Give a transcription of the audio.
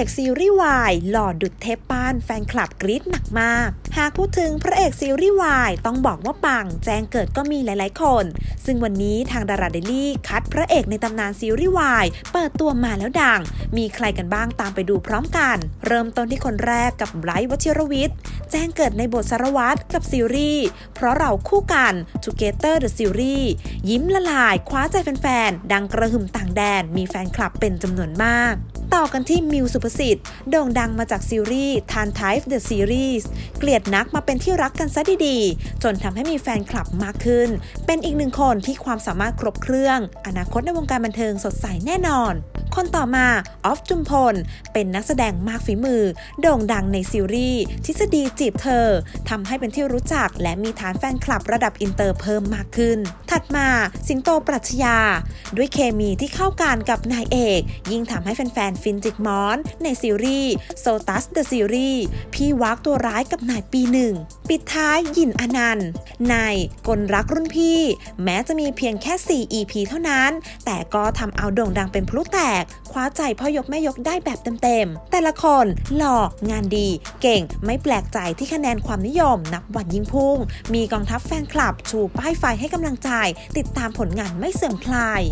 อกซีรีส์วายหล่อดุดเทปปานแฟนคลับกรี๊ดหนักมาก หากพูดถึงพระเอกซีรีส์วายต้องบอกว่าปัง แจ้งเกิดก็มีหลายๆคน ซึ่งวันนี้ทางดาราเดลี่ คัดพระเอกในตำนานซีรีส์วายเปิดตัวมาแล้วดัง มีใครกันบ้างตามไปดูพร้อมกัน เริ่มต้นที่คนแรกกับไบรท์วชิรวิทย์ แจ้งเกิดในบทสารวัตรกับซีรีส์เพราะเราคู่กัน Together the Series ยิ้มละลายคว้าใจแฟนๆดังกระหึ่มต่างแดนมีแฟนคลับเป็นจำนวนมาก ต่อกันที่มิวสุภสิทธิ์โด่งดังมาจากซีรีส์ทานไทฟ์เดอะซีรีส์เกลียดนักมาเป็นที่รักกันซะดีๆ จนทำให้มีแฟนคลับมากขึ้น เป็นอีกหนึ่งคนที่ความสามารถครบเครื่อง อนาคตในวงการบันเทิงสดใสแน่นอน คนต่อมาออฟจุมพล เป็นนักแสดงมากฝีมือ โด่งดังในซีรีส์ทฤษฎีจีบเธอทำให้เป็นที่รู้จักและมีฐานแฟนคลับระดับอินเตอร์เพิ่มมากขึ้น ถัดมาสิงโตปรัชญา ด้วยเคมีที่เข้ากันกับนายเอก ยิ่งทำให้แฟนๆฟินจิกมอน ในซีรีส์โซตัสเดอะซีรีส์พี่วักตัวร้ายกับนายปีหนึ่งปิดท้ายยินอนันต์ในกลรักรุ่นพี่ แม้จะมีเพียงแค่ 4 EP เท่านั้น แต่ก็ทำเอาโด่งดังเป็นพลุแตกกคว้าใจพ่อยกแม่ยกได้แบบเต็มๆ แต่ละคนหล่องานดี เก่งไม่แปลกใจที่คะแนนความนิยมนับวันยิ่งพุ่ง มีกองทัพแฟนคลับชูป้ายไฟให้กำลังใจ ติดตามผลงานไม่เสื่อมคลาย